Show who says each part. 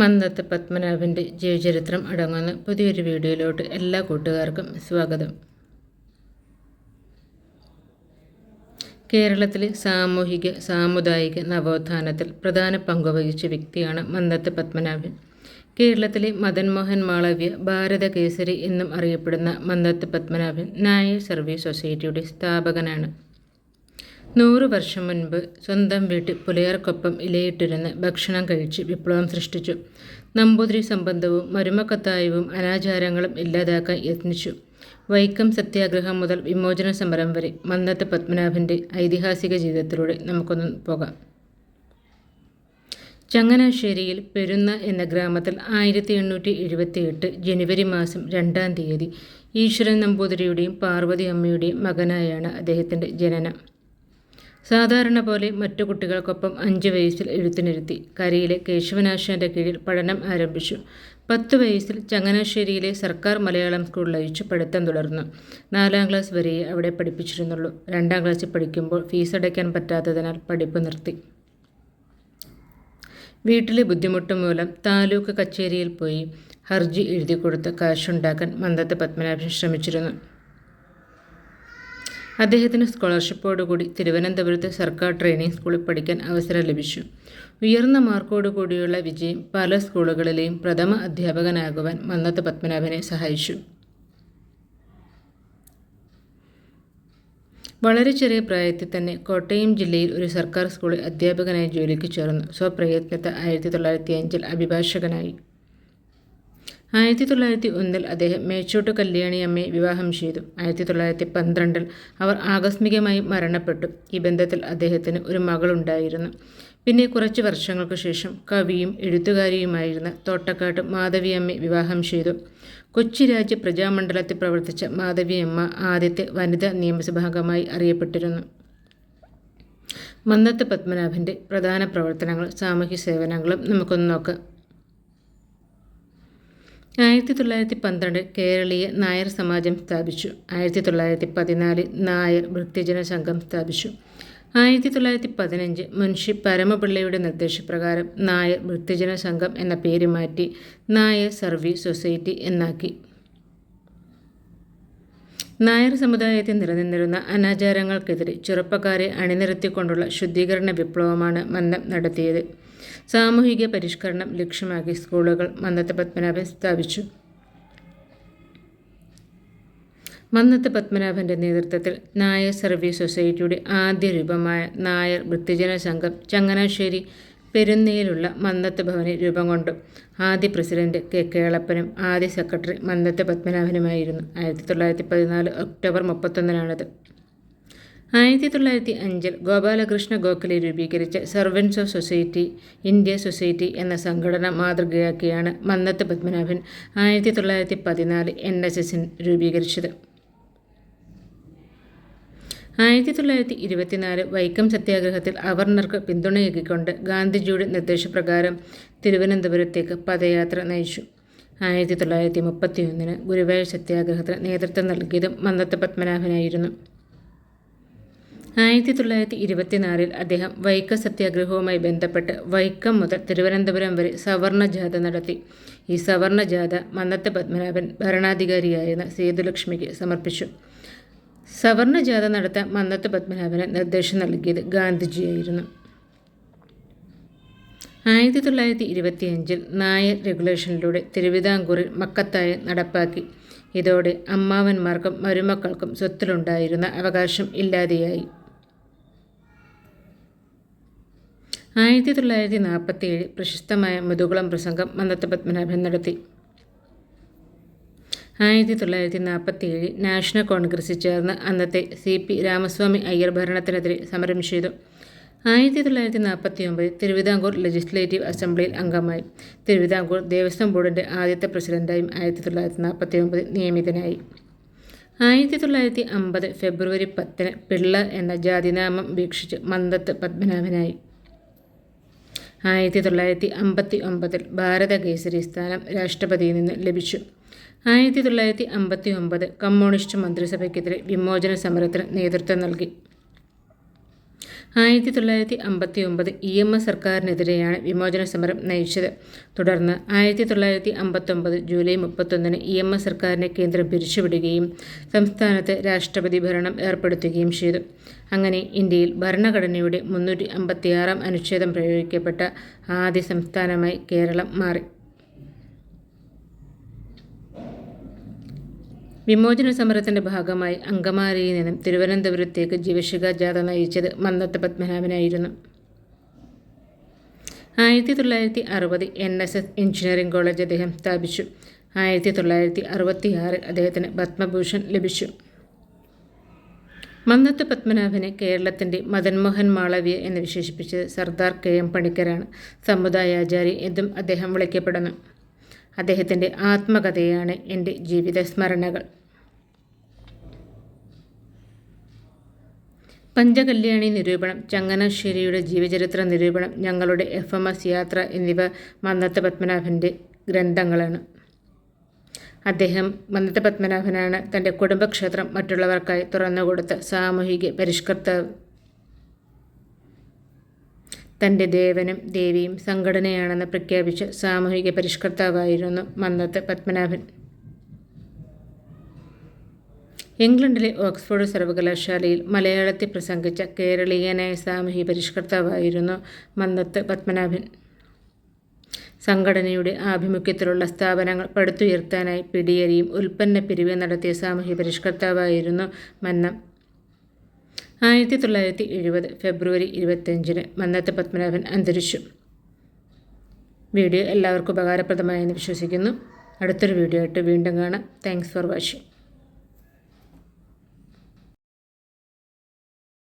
Speaker 1: മന്ദത്ത് പത്മനാഭന്റെ ജീവചരിത്രം അടങ്ങുന്ന പുതിയൊരു വീഡിയോയിലോട്ട് എല്ലാ കൂട്ടുകാർക്കും സ്വാഗതം. കേരളത്തിലെ സാമൂഹിക സാമുദായിക നവോത്ഥാനത്തിൽ പ്രധാന പങ്കുവഹിച്ച വ്യക്തിയാണ് മന്ദത്ത് പത്മനാഭൻ. കേരളത്തിലെ മദൻ മോഹൻ മാളവ്യ ഭാരത കേസരി എന്നും അറിയപ്പെടുന്ന മന്ദത്ത് പത്മനാഭൻ നായർ സർവീസ് സൊസൈറ്റിയുടെ സ്ഥാപകനാണ്. നൂറ് വർഷം മുൻപ് സ്വന്തം വീട്ടിൽ പുലയർക്കൊപ്പം ഇലയിട്ടിരുന്ന് ഭക്ഷണം കഴിച്ച് വിപ്ലവം സൃഷ്ടിച്ചു. നമ്പൂതിരി സംബന്ധവും മരുമക്കത്തായവും അനാചാരങ്ങളും ഇല്ലാതാക്കാൻ യത്നിച്ചു. വൈക്കം സത്യാഗ്രഹം മുതൽ വിമോചന സമരം വരെ മന്നത്ത് പത്മനാഭന്റെ ഐതിഹാസിക ജീവിതത്തിലൂടെ നമുക്കൊന്ന് പോകാം. ചങ്ങനാശ്ശേരിയിൽ പെരുന്ന എന്ന ഗ്രാമത്തിൽ ആയിരത്തി എണ്ണൂറ്റി എഴുപത്തി എട്ട് ജനുവരി മാസം രണ്ടാം തീയതി ഈശ്വരൻ നമ്പൂതിരിയുടെയും പാർവതി അമ്മയുടെയും മകനായാണ് അദ്ദേഹത്തിന്റെ ജനനം. സാധാരണ പോലെ മറ്റു കുട്ടികൾക്കൊപ്പം അഞ്ച് വയസ്സിൽ എഴുത്തിനിരുത്തി. കരയിലെ കേശവനാശാന്റെ കീഴിൽ പഠനം ആരംഭിച്ചു. പത്ത് വയസ്സിൽ ചങ്ങനാശ്ശേരിയിലെ സർക്കാർ മലയാളം സ്കൂളിൽ അയച്ചു പഠിത്തം തുടർന്നു. നാലാം ക്ലാസ് വരെ അവിടെ പഠിപ്പിച്ചിരുന്നുള്ളൂ. രണ്ടാം ക്ലാസ്സിൽ പഠിക്കുമ്പോൾ ഫീസ് അടയ്ക്കാൻ പറ്റാത്തതിനാൽ പഠിപ്പ് നിർത്തി. വീട്ടിലെ ബുദ്ധിമുട്ട് മൂലം താലൂക്ക് കച്ചേരിയിൽ പോയി ഹർജി എഴുതി കൊടുത്ത് കാശുണ്ടാക്കാൻ മന്ദത്ത് പത്മനാഭൻ ശ്രമിച്ചിരുന്നു. അദ്ദേഹത്തിന് സ്കോളർഷിപ്പോടുകൂടി തിരുവനന്തപുരത്തെ സർക്കാർ ട്രെയിനിങ് സ്കൂളിൽ പഠിക്കാൻ അവസരം ലഭിച്ചു. ഉയർന്ന മാർക്കോടുകൂടിയുള്ള വിജയം പല സ്കൂളുകളിലെയും പ്രഥമ അധ്യാപകനാകുവാൻ മന്നത്ത് പത്മനാഭനെ സഹായിച്ചു. വളരെ ചെറിയ പ്രായത്തിൽ തന്നെ കോട്ടയം ജില്ലയിൽ ഒരു സർക്കാർ സ്കൂളിൽ അധ്യാപകനായി ജോലിക്ക് ചേർന്നു. സ്വപ്രയത്നത്തെ ആയിരത്തി തൊള്ളായിരത്തി അഞ്ചിൽ അഭിഭാഷകനായി. ആയിരത്തി തൊള്ളായിരത്തി ഒന്നിൽ അദ്ദേഹം മേച്ചോട്ട് കല്യാണിയമ്മയെ വിവാഹം ചെയ്തു. ആയിരത്തി തൊള്ളായിരത്തി പന്ത്രണ്ടിൽ അവർ ആകസ്മികമായി മരണപ്പെട്ടു. ഈ ബന്ധത്തിൽ അദ്ദേഹത്തിന് ഒരു മകളുണ്ടായിരുന്നു. പിന്നെ കുറച്ച് വർഷങ്ങൾക്ക് ശേഷം കവിയും എഴുത്തുകാരിയുമായിരുന്ന തോട്ടക്കാട്ട് മാധവിയമ്മയെ വിവാഹം ചെയ്തു. കൊച്ചി രാജ്യ പ്രജാമണ്ഡലത്തിൽ പ്രവർത്തിച്ച മാധവിയമ്മ ആദ്യത്തെ വനിതാ നിയമസഭാംഗമായി അറിയപ്പെട്ടിരുന്നു. മന്നത്ത് പത്മനാഭന്റെ പ്രധാന പ്രവർത്തനങ്ങളും സാമൂഹ്യ സേവനങ്ങളും നമുക്കൊന്ന് നോക്കാം. ആയിരത്തി തൊള്ളായിരത്തി പന്ത്രണ്ട് കേരളീയ നായർ സമാജം സ്ഥാപിച്ചു. ആയിരത്തി തൊള്ളായിരത്തി പതിനാല് നായർ വൃത്തിജന സംഘം സ്ഥാപിച്ചു. ആയിരത്തി തൊള്ളായിരത്തി പതിനഞ്ച് മുൻഷി പരമപിള്ളയുടെ നിർദ്ദേശപ്രകാരം നായർ വൃത്തിജന സംഘം എന്ന പേര് മാറ്റി നായർ സർവീസ് സൊസൈറ്റി എന്നാക്കി. നായർ സമുദായത്തിൽ നിലനിന്നിരുന്ന അനാചാരങ്ങൾക്കെതിരെ ചെറുപ്പക്കാരെ അണിനിരത്തിക്കൊണ്ടുള്ള ശുദ്ധീകരണ വിപ്ലവമാണ് മന്നം നടത്തിയത്. സാമൂഹിക പരിഷ്കരണം ലക്ഷ്യമാക്കി സ്കൂളുകൾ മന്നത്ത് പത്മനാഭൻ സ്ഥാപിച്ചു. മന്നത്ത് പത്മനാഭന്റെ നേതൃത്വത്തിൽ നായർ സർവീസ് സൊസൈറ്റിയുടെ ആദ്യ രൂപമായ നായർ വൃത്തിജന സംഘം ചങ്ങനാശ്ശേരി പെരുന്നയിലുള്ള മന്നത്ത് ഭവനിൽ രൂപം കൊണ്ടു. ആദ്യ പ്രസിഡന്റ് കെ കേളപ്പനും ആദ്യ സെക്രട്ടറി മന്നത്ത് പത്മനാഭനുമായിരുന്നു. ആയിരത്തി തൊള്ളായിരത്തി പതിനാല് ഒക്ടോബർ മുപ്പത്തൊന്നിനാണത്. ആയിരത്തി തൊള്ളായിരത്തി അഞ്ചിൽ ഗോപാലകൃഷ്ണ ഗോഖലെ രൂപീകരിച്ച servants of society India society എന്ന സംഘടന മാതൃകയാക്കിയാണ് മന്നത്ത് പത്മനാഭൻ ആയിരത്തി തൊള്ളായിരത്തി പതിനാല് എൻ എസ് എസിൻ രൂപീകരിച്ചത്. ആയിരത്തി തൊള്ളായിരത്തി ഇരുപത്തിനാല് വൈക്കം സത്യാഗ്രഹത്തിൽ അവർണർക്ക് പിന്തുണയേകിക്കൊണ്ട് ഗാന്ധിജിയുടെ നിർദ്ദേശപ്രകാരം തിരുവനന്തപുരത്തേക്ക് പദയാത്ര നയിച്ചു. ആയിരത്തി തൊള്ളായിരത്തി മുപ്പത്തിയൊന്നിന് ഗുരുവായൂർ സത്യാഗ്രഹത്തിന് നേതൃത്വം നൽകിയതും മന്നത്ത് പത്മനാഭനായിരുന്നു. ആയിരത്തി തൊള്ളായിരത്തി ഇരുപത്തിനാലിൽ അദ്ദേഹം വൈക്കം സത്യാഗ്രഹവുമായി ബന്ധപ്പെട്ട് വൈക്കം മുതൽ തിരുവനന്തപുരം വരെ സവർണ ജാഥ നടത്തി. ഈ സവർണ ജാഥ മന്നത്തെ പത്മനാഭൻ ഭരണാധികാരിയായിരുന്ന സേതുലക്ഷ്മിക്ക് സമർപ്പിച്ചു. സവർണ ജാഥ നടത്താൻ മന്നത്തെ പത്മനാഭന് നിർദ്ദേശം നൽകിയത് ഗാന്ധിജിയായിരുന്നു. ആയിരത്തി തൊള്ളായിരത്തി ഇരുപത്തിയഞ്ചിൽ നായർ റെഗുലേഷനിലൂടെ തിരുവിതാംകൂറിൽ മക്കത്തായ നടപ്പാക്കി. ഇതോടെ അമ്മാവന്മാർക്കും മരുമക്കൾക്കും സ്വത്തിലുണ്ടായിരുന്ന അവകാശം ഇല്ലാതെയായി. ആയിരത്തി തൊള്ളായിരത്തി നാൽപ്പത്തി ഏഴ് പ്രശസ്തമായ മുതുകുളം പ്രസംഗം മന്നത്ത് പത്മനാഭൻ നടത്തി. ആയിരത്തി തൊള്ളായിരത്തി നാൽപ്പത്തി ഏഴ് നാഷണൽ കോൺഗ്രസിൽ ചേർന്ന് അന്നത്തെ സി പി രാമസ്വാമി അയ്യർ ഭരണത്തിനെതിരെ സമരം ചെയ്തു. ആയിരത്തി തൊള്ളായിരത്തി നാൽപ്പത്തി ഒമ്പതിൽ തിരുവിതാംകൂർ ലെജിസ്ലേറ്റീവ് അസംബ്ലിയിൽ അംഗമായി. തിരുവിതാംകൂർ ദേവസ്വം ബോർഡിന്റെ ആദ്യത്തെ പ്രസിഡന്റായും ആയിരത്തി തൊള്ളായിരത്തി നാൽപ്പത്തി ഒമ്പതിൽ നിയമിതനായി. ആയിരത്തി തൊള്ളായിരത്തി അമ്പത് ഫെബ്രുവരി പത്തിന് പിള്ള എന്ന ജാതിനാമം വീക്ഷിച്ച് മന്ദത്ത് പത്മനാഭനായി. ആയിരത്തി തൊള്ളായിരത്തി അമ്പത്തി ഒമ്പതിൽ ഭാരത കേസരി സ്ഥാനം രാഷ്ട്രപതിയിൽ നിന്ന് ലഭിച്ചു. ആയിരത്തി തൊള്ളായിരത്തി അമ്പത്തി ഒമ്പത് കമ്മ്യൂണിസ്റ്റ് മന്ത്രിസഭയ്ക്കെതിരെ വിമോചന സമരത്തിന് നേതൃത്വം നൽകി. ആയിരത്തി തൊള്ളായിരത്തി അമ്പത്തി ഒമ്പത് ഇ എം എസ് സർക്കാരിനെതിരെയാണ് വിമോചന സമരം നയിച്ചത്. തുടർന്ന് ആയിരത്തി തൊള്ളായിരത്തി അമ്പത്തൊമ്പത് ജൂലൈ മുപ്പത്തൊന്നിന് ഇ എം എസ് സർക്കാരിനെ കേന്ദ്രം പിരിച്ചുവിടുകയും സംസ്ഥാനത്ത് രാഷ്ട്രപതി ഭരണം ഏർപ്പെടുത്തുകയും ചെയ്തു. അങ്ങനെ ഇന്ത്യയിൽ ഭരണഘടനയുടെ മുന്നൂറ്റി അമ്പത്തിയാറാം അനുച്ഛേദം പ്രയോഗിക്കപ്പെട്ട ആദ്യ സംസ്ഥാനമായി കേരളം മാറി. വിമോചന സമരത്തിന്റെ ഭാഗമായി അങ്കമാലിയിൽ നിന്നും തിരുവനന്തപുരത്തേക്ക് ജീവശിക ജാഥ നയിച്ചത് മന്നത്ത് പത്മനാഭനായിരുന്നു. ആയിരത്തി തൊള്ളായിരത്തി അറുപത് N S S engineering college അദ്ദേഹം സ്ഥാപിച്ചു. ആയിരത്തി തൊള്ളായിരത്തി അറുപത്തിയാറിൽ അദ്ദേഹത്തിന് പത്മഭൂഷൺ ലഭിച്ചു. മന്നത്ത് പത്മനാഭനെ കേരളത്തിന്റെ മദൻമോഹൻ മാളവ്യ എന്ന് വിശേഷിപ്പിച്ചത് സർദാർ കെ എം പണിക്കരാണ്. സമുദായാചാരി എന്നും അദ്ദേഹം വിളിക്കപ്പെടുന്നു. അദ്ദേഹത്തിന്റെ ആത്മകഥയാണ് എന്റെ ജീവിത സ്മരണകൾ. പഞ്ചകല്യാണി നിരൂപണം ചങ്ങനാശ്ശേരിയുടെ ജീവചരിത്ര നിരൂപണം ഞങ്ങളുടെ എഫ് എം എസ് യാത്ര എന്നിവ മന്നത്ത് പത്മനാഭന്റെ ഗ്രന്ഥങ്ങളാണ്. അദ്ദേഹം മന്നത്തെ പത്മനാഭനാണ് തന്റെ കുടുംബക്ഷേത്രം മറ്റുള്ളവർക്കായി തുറന്നുകൊടുത്ത സാമൂഹിക പരിഷ്കർത്താവ്. തന്റെ ദേവനും ദേവിയും സംഘടനയാണെന്ന് പ്രഖ്യാപിച്ച സാമൂഹിക പരിഷ്കർത്താവായിരുന്നു മന്നത്ത് പത്മനാഭൻ. ഇംഗ്ലണ്ടിലെ ഓക്സ്ഫോർഡ് സർവകലാശാലയിൽ മലയാളത്തിൽ പ്രസംഗിച്ച കേരളീയനായ സാമൂഹിക പരിഷ്കർത്താവായിരുന്നു മന്നത്ത് പത്മനാഭൻ. സംഘടനയുടെ ആഭിമുഖ്യത്തിലുള്ള സ്ഥാപനങ്ങൾ പടുത്തുയർത്താനായി പിടിയേറിയും ഉൽപ്പന്ന പിരിവ് നടത്തിയ സാമൂഹ്യ പരിഷ്കർത്താവായിരുന്നു മന്നം. ആയിരത്തി തൊള്ളായിരത്തി എഴുപത് ഫെബ്രുവരി ഇരുപത്തഞ്ചിന് മന്നത്ത് പത്മനാഭൻ അന്തരിച്ചു. വീഡിയോ എല്ലാവർക്കും ഉപകാരപ്രദമായെന്ന് വിശ്വസിക്കുന്നു. അടുത്തൊരു വീഡിയോ ആയിട്ട് വീണ്ടും കാണാം. Thanks for watching